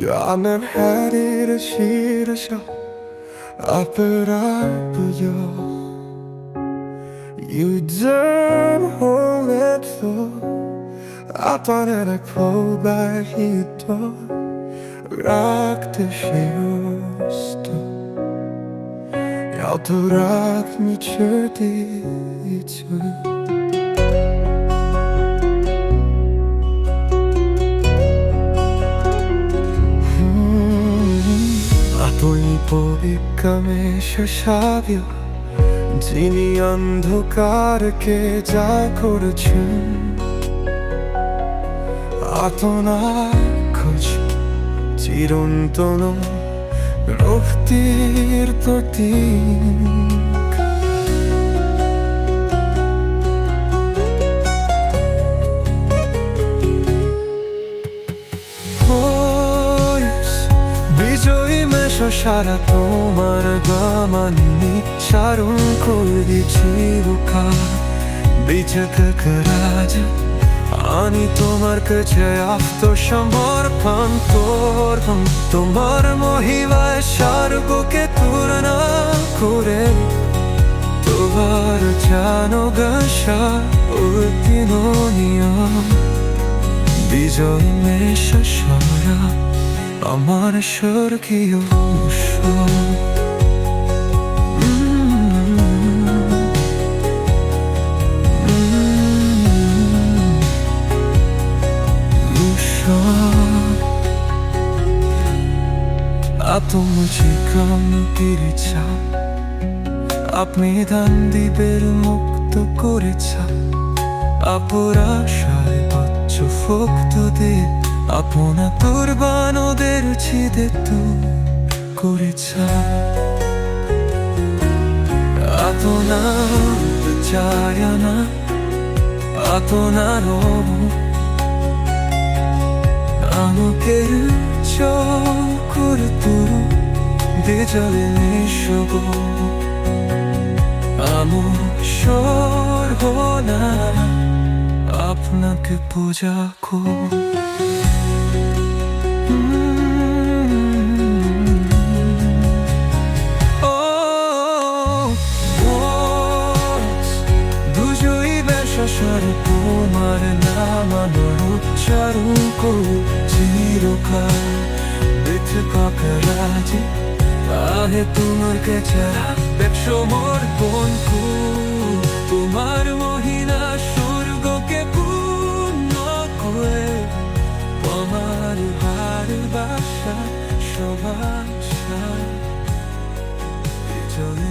Canım her I put up with You don't hold it for I thought that I pulled back your door. Bırak düşüyorsun Yaldırak mı to için শেষাবিয়া যিনি অন্ধকারকে যা করেছেন। আতনার খোঁজ চিরন্তন রক্তির প্রতীক। সারা তোমার গামানি সারুন করবি চিরকাল বিচক রাজ, আনি তোমার কাছে আত্মসমর্পণ করবম তোমার মহিমায় স্বর্গকে তুলনা করে, তোমার জানো গাছা উত্তীর্ণ নিয়ম। বিজয় মেশা সারা আমার স্বর্গীয় উৎসব। আপনি দান দিবের মুক্ত করেছা অপরাশায় বচ্চ আপনা কুরবানোদের ছিদে তু করেছা। আপনা চায় না আপনার আমাকে চকুর তুরু বেজলে নিশব। আমার সর্বনা, আপনাকে পূজা কর বেশাসারে তোমার নাম আমার উচ্চারণ করু চিরকাল বেঁচ কাকরাজি আহে তোমার কাছে দেখছ মোর বন্ধু। তোমার মহিনা স্বর্গকে পূর্ণ করে, আমার ভালোবাসা সবাসা চলে